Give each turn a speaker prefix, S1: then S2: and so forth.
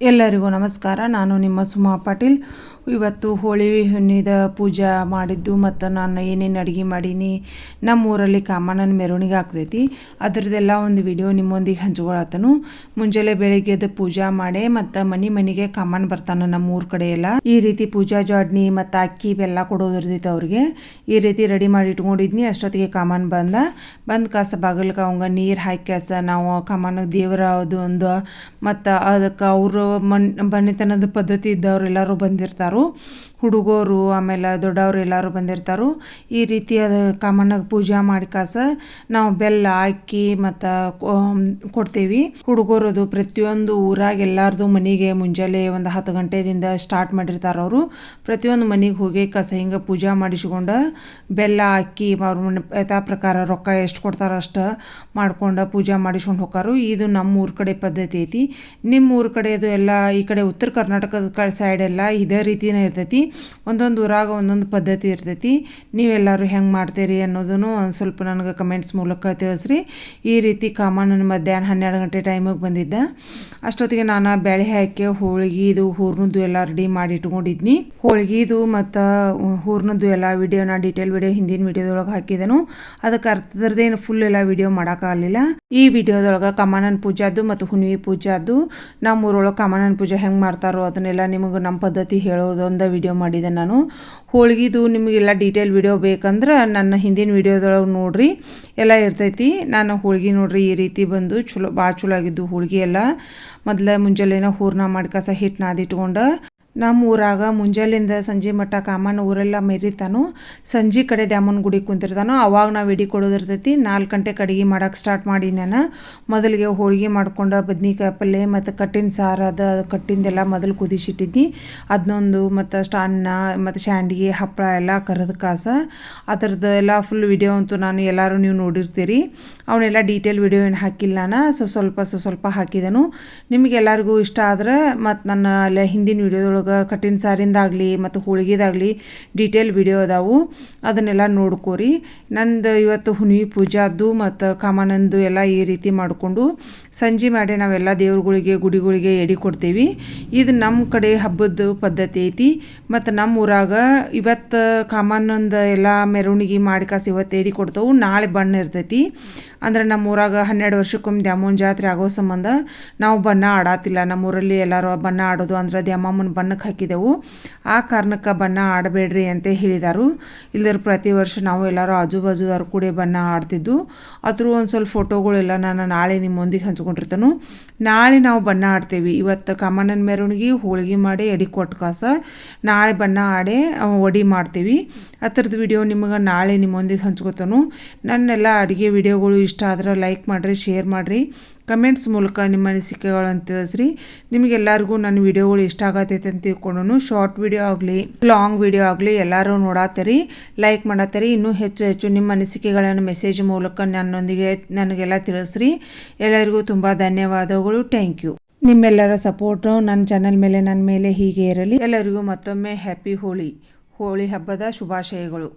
S1: ಎಲ್ಲರಿಗೂ ನಮಸ್ಕಾರ. ನಾನು ನಿಮ್ಮ ಸುಮಾ ಪಾಟೀಲ್. ಇವತ್ತು ಹೋಳಿ ಹುಣ್ಣಿದ ಪೂಜಾ ಮಾಡಿದ್ದು ಮತ್ತು ನಾನು ಏನೇನು ಅಡುಗೆ ಮಾಡೀನಿ ನಮ್ಮ ಊರಲ್ಲಿ ಕಾಮಣ್ಣನ ಮೆರವಣಿಗೆ ಆಗ್ತೈತಿ. ಅದರದ್ದೆಲ್ಲ ಒಂದು ವಿಡಿಯೋ ನಿಮ್ಮೊಂದಿಗೆ ಹಂಚ್ಕೊಳತ್ತನು ಮುಂಜಾನೆ ಬೆಳಿಗ್ಗೆದ ಪೂಜಾ ಮಾಡಿ ಮತ್ತು ಮನೆ ಮನೆಗೆ ಕಾಮನ್ ಬರ್ತಾನೆ ನಮ್ಮ ಊರ ಕಡೆ ಎಲ್ಲ ಈ ರೀತಿ ಪೂಜಾ ಜಾಡ್ನಿ ಮತ್ತು ಅಕ್ಕಿ ಬೆಲ್ಲ ಕೊಡೋದಿರ್ತೈತೆ ಅವ್ರಿಗೆ. ಈ ರೀತಿ ರೆಡಿ ಮಾಡಿ ಇಟ್ಕೊಂಡಿದ್ನಿ. ಅಷ್ಟೊತ್ತಿಗೆ ಕಾಮನ್ ಬಂದ. ಬಂದು ಕಾಸ ಬಾಗಿಲ್ಗೆ ಅವಂಗೆ ನೀರು ಹಾಕಿ ನಾವು ಕಾಮನ್ಗೆ ದೇವರ ಅದು ಒಂದು ಮತ್ತು ಅದಕ್ಕೆ ಅವರು ಮಣ್ ಬನ್ನಿತನದ ಪದ್ಧತಿ ಇದ್ದವರೆಲ್ಲರೂ ಬಂದಿರ್ತಾರೋ. ಹುಡುಗರು, ಆಮೇಲೆ ದೊಡ್ಡವರು ಎಲ್ಲರೂ ಬಂದಿರ್ತಾರೋ. ಈ ರೀತಿ ಅದು ಕಾಮಣ್ಣಗೆ ಪೂಜೆ ಮಾಡಿ ಕಾಸ ನಾವು ಬೆಲ್ಲ ಅಕ್ಕಿ ಮತ್ತು ಕೊಡ್ತೀವಿ. ಹುಡುಗರು ಅದು ಪ್ರತಿಯೊಂದು ಊರಾಗ ಎಲ್ಲರದು ಮನೆಗೆ ಮುಂಜಾನೆ ಒಂದು ಹತ್ತು ಗಂಟೆದಿಂದ ಸ್ಟಾರ್ಟ್ ಮಾಡಿರ್ತಾರೆ ಅವರು. ಪ್ರತಿಯೊಂದು ಮನೆಗೆ ಹೋಗಿ ಕಸ ಹಿಂಗೆ ಪೂಜೆ ಮಾಡಿಸ್ಕೊಂಡು ಬೆಲ್ಲ ಅಕ್ಕಿ ಅವ್ರ ಯಥಾ ಪ್ರಕಾರ ರೊಕ್ಕ ಎಷ್ಟು ಕೊಡ್ತಾರೋ ಅಷ್ಟು ಮಾಡ್ಕೊಂಡು ಪೂಜೆ ಮಾಡಿಸ್ಕೊಂಡು ಹೋಗಾರು ಇದು ನಮ್ಮ ಊರ ಕಡೆ ಪದ್ಧತಿ ಐತಿ. ನಿಮ್ಮ ಊರ ಕಡೆ ಅದು ಎಲ್ಲ ಈ ಕಡೆ ಉತ್ತರ ಕರ್ನಾಟಕದ ಸೈಡ್ ಎಲ್ಲ ಇದೇ ರೀತಿನೇ ಇರ್ತೈತಿ. ಒಂದೊಂದು ಊರಾಗ ಒಂದೊಂದು ಪದ್ಧತಿ ಇರ್ತೈತಿ. ನೀವೆಲ್ಲರೂ ಹೆಂಗೆ ಮಾಡ್ತೀರಿ ಅನ್ನೋದನ್ನು ಒಂದು ಸ್ವಲ್ಪ ನನಗೆ ಕಮೆಂಟ್ಸ್ ಮೂಲಕ ತಿಳಿಸ್ರಿ. ಈ ರೀತಿ ಕಾಮಣ್ಣನ ಮಧ್ಯಾಹ್ನ ಹನ್ನೆರಡು ಗಂಟೆ ಟೈಮಿಗೆ ಬಂದಿದ್ದ. ಅಷ್ಟೊತ್ತಿಗೆ ನಾನು ಬೆಳೆ ಹಾಕಿ ಹೋಳ್ಗಿದು ಹೂರ್ನದ್ದು ಎಲ್ಲ ರೆಡಿ ಮಾಡಿ ಇಟ್ಕೊಂಡಿದ್ನಿ. ಹೋಳ್ಗಿದು ಮತ್ತು ಹೂರ್ನದ್ದು ಎಲ್ಲ ವಿಡಿಯೋನ ಡೀಟೇಲ್ ವಿಡಿಯೋ ಹಿಂದಿನ ವಿಡಿಯೋದೊಳಗೆ ಹಾಕಿದೆನು. ಅದಕ್ಕೆ ಅರ್ಥದ್ರದ್ದೇನು ಫುಲ್ ಎಲ್ಲ ವಿಡಿಯೋ ಮಾಡೋಕ್ಕಾಗಲಿಲ್ಲ ಈ ವಿಡಿಯೋದೊಳಗೆ ಕಮಾನನ್ ಪೂಜಾದ್ದು ಮತ್ತು ಹುಣ್ಣಿ ಪೂಜಾದ್ದು. ನಮ್ಮ ಊರೊಳಗೆ ಕಮಾನನ್ ಪೂಜೆ ಹೆಂಗೆ ಮಾಡ್ತಾರೋ ಅದನ್ನೆಲ್ಲ ನಿಮಗೆ ನಮ್ಮ ಪದ್ಧತಿ ಹೇಳೋದೊಂದು ವಿಡಿಯೋ ಮಾಡಿದೆ ನಾನು. ಹೋಳಿಗೆದು ನಿಮಗೆಲ್ಲ ಡೀಟೇಲ್ ವಿಡಿಯೋ ಬೇಕಂದ್ರೆ ನನ್ನ ಹಿಂದಿನ ವಿಡಿಯೋದೊಳಗೆ ನೋಡ್ರಿ. ಎಲ್ಲ ಇರ್ತೈತಿ. ನಾನು ಹೋಳಿಗೆ ನೋಡ್ರಿ, ಈ ರೀತಿ ಬಂದು ಚಲೋ ಭಾಳ ಚಲೋ ಆಗಿದ್ದು ಹೋಳಿಗೆ ಎಲ್ಲ. ಮೊದಲೇ ಮುಂಜಾನೆನ ಹೂರ್ಣ ಮಾಡಿ ಕಸ ಹಿಟ್ಟು ನಾದಿಟ್ಕೊಂಡು ನಮ್ಮ ಊರಾಗ ಮುಂಜಾನೆಯಿಂದ ಸಂಜೆ ಮಟ್ಟ ಕಾಮಣ್ಣ ಊರೆಲ್ಲ ಮೆರಿತಾನು ಸಂಜೆ ಕಡೆ ದ್ಯಾಮನ ಗುಡಿ ಕುಂತಿರ್ತಾನೋ. ಅವಾಗ ನಾವು ಇಡೀ ಕೊಡೋದಿರ್ತೈತಿ ನಾಲ್ಕು ಗಂಟೆ ಅಡುಗೆ ಮಾಡೋಕೆ ಸ್ಟಾರ್ಟ್ ಮಾಡಿ ನಾನು. ಮೊದಲಿಗೆ ಹೋಳಿಗೆ ಮಾಡ್ಕೊಂಡು ಬದ್ನಿಕಾಯಿ ಪಲ್ಯ ಮತ್ತು ಕಟ್ಟಿನ ಸಾರು ಅದು ಕಟ್ಟಿಂದೆಲ್ಲ ಮೊದಲು ಕುದಿಸಿಟ್ಟಿದ್ನಿ. ಅದನ್ನೊಂದು ಮತ್ತು ಅನ್ನ ಮತ್ತು ಶಾಂಡಿಗೆ ಹಪ್ಪಳ ಎಲ್ಲ ಕರೆದ ಕಾಸ. ಅದರದ್ದು ಎಲ್ಲ ಫುಲ್ ವಿಡಿಯೋ ಅಂತೂ ನಾನು ಎಲ್ಲರೂ ನೀವು ನೋಡಿರ್ತೀರಿ. ಅವನ್ನೆಲ್ಲ ಡೀಟೇಲ್ ವಿಡಿಯೋ ಏನು ಹಾಕಿಲ್ಲ ನಾನು. ಸೊ ಸ್ವಲ್ಪ ಸೊ ಸ್ವಲ್ಪ ಹಾಕಿದನು. ನಿಮಗೆಲ್ಲರಿಗೂ ಇಷ್ಟ ಆದ್ರೆ ಮತ್ತು ನನ್ನ ಅಲ್ಲೇ ಹಿಂದಿನ ವಿಡಿಯೋದೊಳಗೆ ಕಟ್ಟಿನ ಸಾರಿಂದಾಗಲಿ ಮತ್ತು ಹೋಳಿಗೆದಾಗಲಿ ಡೀಟೇಲ್ ವಿಡಿಯೋ ಅದಾವು. ಅದನ್ನೆಲ್ಲ ನೋಡ್ಕೋರಿ. ನಂದು ಇವತ್ತು ಹುಣ್ಣಿಮೆ ಪೂಜಾದ್ದು ಮತ್ತು ಕಾಮನಂದು ಎಲ್ಲ ಈ ರೀತಿ ಮಾಡಿಕೊಂಡು ಸಂಜೆ ಮಾಡಿ ನಾವೆಲ್ಲ ದೇವ್ರುಗಳಿಗೆ, ಗುಡಿಗಳಿಗೆ ಎಡಿ ಕೊಡ್ತೀವಿ. ಇದು ನಮ್ಮ ಕಡೆ ಹಬ್ಬದ ಪದ್ಧತಿ ಐತಿ. ಮತ್ತು ನಮ್ಮ ಊರಾಗ ಇವತ್ತು ಕಾಮನಂದು ಎಲ್ಲ ಮೆರವಣಿಗೆ ಮಾಡಿ ಕಾಸು ಇವತ್ತು ಎಡಿ ಕೊಡ್ತಾವು. ನಾಳೆ ಬಣ್ಣ ಇರ್ತೈತಿ. ಅಂದ್ರೆ ನಮ್ಮ ಊರಾಗ ಹನ್ನೆರಡು ವರ್ಷಕ್ಕೊಮ್ಮೆ ದ್ಯಾಮೋನ್ ಜಾತ್ರೆ ಆಗೋ ಸಂಬಂಧ ನಾವು ಬಣ್ಣ ಆಡಾತಿಲ್ಲ. ನಮ್ಮೂರಲ್ಲಿ ಎಲ್ಲರೂ ಬಣ್ಣ ಆಡೋದು. ಅಂದ್ರೆ ದ್ಯಾಮಮ್ಮನ ಬಣ್ಣಕ್ಕೆ ಹಾಕಿದೆವು. ಆ ಕಾರಣಕ್ಕೆ ಬಣ್ಣ ಆಡಬೇಡ್ರಿ ಅಂತ ಹೇಳಿದರು. ಇಲ್ಲದ್ರ ಪ್ರತಿ ವರ್ಷ ನಾವು ಎಲ್ಲರೂ ಆಜು ಕೂಡ ಬಣ್ಣ ಆಡ್ತಿದ್ದು. ಅದ್ರ ಒಂದು ಸ್ವಲ್ಪ ಫೋಟೋಗಳೆಲ್ಲ ನಾನು ನಾಳೆ ನಿಮ್ಮೊಂದಿಗೆ ಹಂಚ್ಕೊಂಡಿರ್ತಾನು. ನಾಳೆ ನಾವು ಬಣ್ಣ ಆಡ್ತೇವೆ. ಇವತ್ತು ಕಮಣ್ಣನ ಮೆರವಣಿಗೆ, ಹೋಳಿಗೆ ಮಾಡಿ, ಎಡಿ ಕೊಟ್ಟು ಕಾಸ. ನಾಳೆ ಬಣ್ಣ ಆಡಿ ಒಡಿ ಮಾಡ್ತೀವಿ. ಹತ್ತಿರದ ವಿಡಿಯೋ ನಿಮಗೆ ನಾಳೆ ನಿಮ್ಮೊಂದಿಗೆ ಹಂಚ್ಕೊತಾನು. ನನ್ನೆಲ್ಲ ಅಡುಗೆ ವಿಡಿಯೋಗಳು ಇಷ್ಟ ಆದ್ರೆ ಲೈಕ್ ಮಾಡಿರಿ, ಶೇರ್ ಮಾಡಿರಿ. ಕಮೆಂಟ್ಸ್ ಮೂಲಕ ನಿಮ್ಮ ಅನಿಸಿಕೆಗಳನ್ನು ತಿಳಿಸ್ರಿ. ನಿಮಗೆಲ್ಲರಿಗೂ ನನ್ನ ವಿಡಿಯೋಗಳು ಇಷ್ಟ ಆಗತ್ತೈತೆ ಅಂತ ತಿಳ್ಕೊಂಡು ಶಾರ್ಟ್ ವಿಡಿಯೋ ಆಗಲಿ ಲಾಂಗ್ ವಿಡಿಯೋ ಆಗಲಿ ಎಲ್ಲರೂ ನೋಡಾತರಿ. ಲೈಕ್ ಮಾಡತ್ತರಿ ಇನ್ನೂ ಹೆಚ್ಚು ಹೆಚ್ಚು ನಿಮ್ಮ ಅನಿಸಿಕೆಗಳನ್ನು ಮೆಸೇಜ್ ಮೂಲಕ ನನ್ನೊಂದಿಗೆ ನನಗೆಲ್ಲ ತಿಳಿಸ್ರಿ. ಎಲ್ಲರಿಗೂ ತುಂಬ ಧನ್ಯವಾದಗಳು. ಥ್ಯಾಂಕ್ ಯು ನಿಮ್ಮೆಲ್ಲರ ಸಪೋರ್ಟು ನನ್ನ ಚಾನಲ್ ಮೇಲೆ, ನನ್ನ ಮೇಲೆ ಹೀಗೆ ಇರಲಿ. ಎಲ್ಲರಿಗೂ ಮತ್ತೊಮ್ಮೆ ಹ್ಯಾಪಿ ಹೋಳಿ ಹೋಳಿ ಹಬ್ಬದ ಶುಭಾಶಯಗಳು.